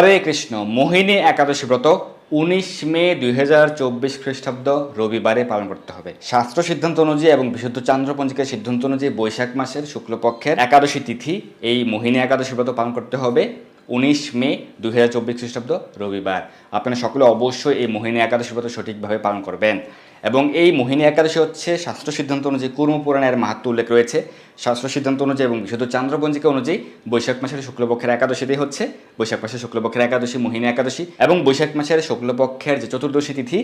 হরে কৃষ্ণ, মোহিনী একাদশী ব্রত উনিশ মে দুই হাজার চব্বিশ খ্রিস্টাব্দ রবিবারে পালন করতে হবে। শাস্ত্র সিদ্ধান্ত অনুযায়ী এবং বিশুদ্ধ চান্দ্র পঞ্জিকার সিদ্ধান্ত অনুযায়ী বৈশাখ মাসের শুক্লপক্ষের একাদশী তিথি, এই মোহিনী একাদশী ব্রত পালন করতে হবে। উনিশ মে দুই হাজার চব্বিশ খ্রিস্টাব্দ রবিবার। আপনারা সকলে অবশ্যই এই মোহিনী একাদশী ব্রত সঠিকভাবে পালন করবেন। এবং এই মোহিনী একাদশী হচ্ছে শাস্ত্র সিদ্ধান্ত অনুযায়ী কুর্ম পুরাণের মাহাত্ম উল্লেখ রয়েছে। শাস্ত্র সিদ্ধান্ত অনুযায়ী এবং বিশুদ্ধ চান্দ্রপঞ্জিকা অনুযায়ী বৈশাখ মাসের শুক্লপক্ষের একাদশীতেই হচ্ছে। বৈশাখ মাসের শুক্লপক্ষের একাদশী, মোহিনী একাদশী এবং বৈশাখ মাসের শুক্লপক্ষের যে চতুর্দশী তিথি,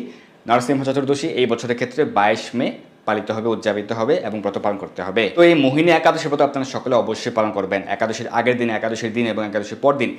নরসিংহ চতুর্দশী এই বছরের ক্ষেত্রে বাইশ মে পালিত হবে, উদযাপিত হবে এবং ব্রত পালন করতে হবে। তো এই মোহিনী একাদশী ব্রত আপনারা সকলে অবশ্যই পালন করবেন। একাদশীর আগের দিন, একাদশীর দিন এবং একাদশীর পর দিন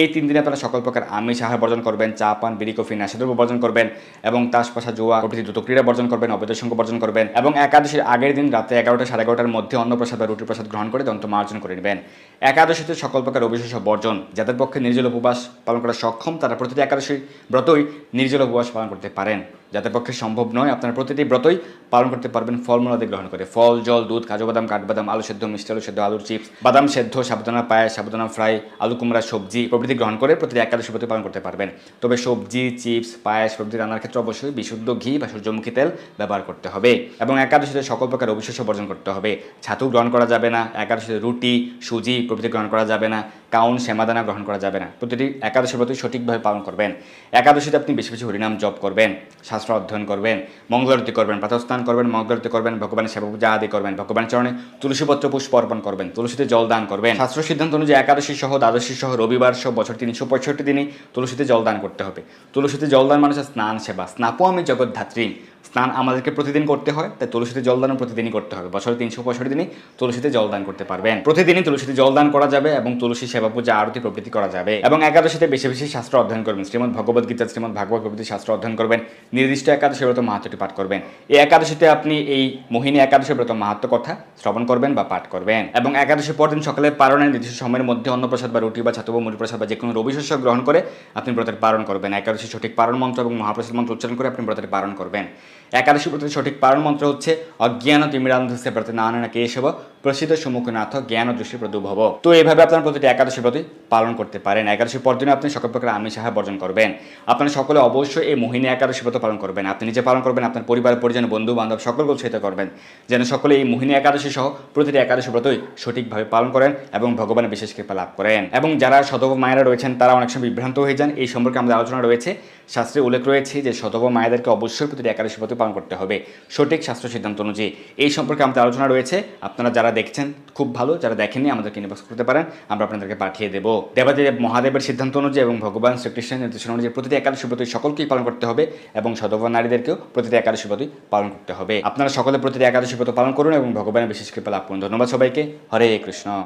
এই তিন দিনে আপনারা সকল প্রকার আমিষ আহার বর্জন করবেন, চা, পান, বিড়ি, কফি নেশাদ্রব্য বর্জন করবেন এবং তাস, পাশা, জুয়া, প্রভৃতি দ্রুত ক্রীড়া বর্জন করবেন, অবৈধ সঙ্গ বর্জন করবেন এবং একাদশীর আগের দিন রাতে এগারোটা, সাড়ে এগারোটার মধ্যে অন্নপ্রসাদ বা রুটি প্রসাদ গ্রহণ করে দন্ত মার্জন করে নেবেন। একাদশীতে সকল প্রকার অবিশেষ বর্জন, যাদের পক্ষে নির্জল উপবাস পালন করা সক্ষম, তারা প্রতিটি একাদশী ব্রতই নির্জল উপবাস পালন করতে পারেন। যাদের পক্ষে সম্ভব নয়, আপনারা প্রতিটি ব্রতই পালন করতে পারবেন ফলমূলাদি গ্রহণ করে। ফল, জল, দুধ, কাজু, বাদাম, কাঠবাদাম, আলু সেদ্ধ, মিষ্টি আলু সেদ্ধ, আলুর চিপস, বাদাম সেদ্ধ সাবুদানা পায়েস সাবুদানা ফ্রাই, আলু কুমড়া, সবজি প্রভৃতি গ্রহণ করে প্রতিটি একাদশী ব্রত পালন করতে পারবেন। তবে সবজি, চিপস, পায়েস প্রভৃতি রান্নার ক্ষেত্রে অবশ্যই বিশুদ্ধ ঘি বা সূর্যমুখী তেল ব্যবহার করতে হবে এবং একাদশীতে সকল প্রকার অবিশ্বাস্য বর্জন করতে হবে। ছাতু গ্রহণ করা যাবে না, একাদশীতে রুটি, সুজি প্রভৃতি গ্রহণ করা যাবে না কাউন শ্যামাদানা গ্রহণ করা যাবে না। প্রতিটি একাদশী প্রতি সঠিকভাবে পালন করবেন। একাদশীতে আপনি বেশি বেশি হরিনাম জপ করবেন, শাস্ত্র অধ্যয়ন করবেন, মঙ্গলারতি করবেন প্রাতস্থান করবেন, মঙ্গলারতি করবেন, ভগবানের সেবা পূজা আদি করবেন, ভগবানের চরণে তুলসীপত্র পুষ্প অর্পণ করবেন, তুলসীতে জল দান করবেন। শাস্ত্র সিদ্ধান্ত অনুযায়ী একাদশী সহ, দ্বাদশী সহ, রবিবার সহ, বছর তিনশো পঁয়ষট্টি দিনই তুলসীতে জল দান করতে হবে। তুলসীতে জল দান মানে হচ্ছে স্নান সেবা। স্নাপো আমি জগৎ ধাত্রী স্নান আমাদেরকে প্রতিদিন করতে হয়, তাই তুলসীতে জলদানও প্রতিদিনই করতে হবে। বছরে তিনশো পঁয়ষট্টি দিনই তুলসীতে জলদান করতে পারবেন। প্রতিদিনই তুলসীতে জলদান করা যাবে এবং তুলসী সেবা পূজা, আরতি প্রভৃতি করা যাবে। এবং একাদশীতে বেশি বেশি শাস্ত্র অধ্যয়ন করবেন। শ্রীমদ ভগবদ গীতা, শ্রীমদ ভাগবত প্রভৃতি শাস্ত্র অধ্যয়ন করবেন। নির্দিষ্ট একাদশী ব্রত মাহাত্মটি পাঠ করবেন। এই একাদশীতে আপনি এই মোহিনী একাদশী ব্রত মাহাত্ম কথা শ্রবণ করবেন বা পাঠ করবেন। এবং একাদশীর পরদিন সকালে পারণের নির্দিষ্ট সময়ের মধ্যে অন্নপ্রসাদ বা রুটি বা ছাতু মুড়ি প্রসাদ বা যে কোনো রবি শস্য গ্রহণ করে আপনি ব্রতের পালন করবেন। একাদশী সঠিক পারণ মন্ত্র এবং মহাপ্রসাদ মন্ত্র উচ্চারণ করে আপনি ব্রতের পালন করবেন। একাদশী ব্রতের সঠিক পালন মন্ত্র হচ্ছে অজ্ঞান তিমিরান্ধস্য ব্রত নানা কেশব, প্রসিদ্ধ সম্মুখনাথ জ্ঞান ও দৃষ্টি প্রদুভব তো এইভাবে আপনার প্রতিটি একাদশী ব্রতই পালন করতে পারেন। একাদশী পর দিনে আপনি সকল প্রকার আমিষ আহার বর্জন করবেন। আপনারা সকলে অবশ্যই এই মোহিনী একাদশী ব্রত পালন করবেন। আপনি নিজে পালন করবেন, আপনার পরিবার, পরিজন বন্ধু বান্ধব সকলকে উৎসাহিত করবেন। যেন সকলে এই মোহিনী একাদশী সহ প্রতিটি একাদশী ব্রতই সঠিকভাবে পালন করেন এবং ভগবানের বিশেষ কৃপা লাভ করেন। এবং যারা শতব মায়েরা রয়েছেন, তারা অনেক সময় বিভ্রান্ত হয়ে যান। এই সম্পর্কে আমাদের আলোচনা রয়েছে। শাস্ত্রে উল্লেখ রয়েছে যে শতব মায়েদেরকে অবশ্যই প্রতিটি একাদশী ব্রত পালন করতে হবে। সঠিক শাস্ত্র সিদ্ধান্ত অনুযায়ী এই সম্পর্কে আমাদের আলোচনা রয়েছে। আপনারা যারা দেখছেন, খুব ভালো। যারা দেখেননি আমাদেরকে ইনবক্স করতে পারেন। আমরা আপনাদেরকে পাঠিয়ে দেবো। দেবাদেব মহাদেবের সিদ্ধান্ত অনুযায়ী এবং ভগবান শ্রীকৃষ্ণের নির্দেশনা অনুযায়ী প্রতিটি একাদশী ব্রতই সকলকেই পালন করতে হবে এবং সদবা নারীদেরকেও প্রতিটি একাদশী ব্রতই পালন করতে হবে। আপনারা সকলে প্রতিটি একাদশী ব্রত পালন করুন এবং ভগবানের বিশেষ কৃপা লাভ করুন। ধন্যবাদ সবাইকে। হরে কৃষ্ণ।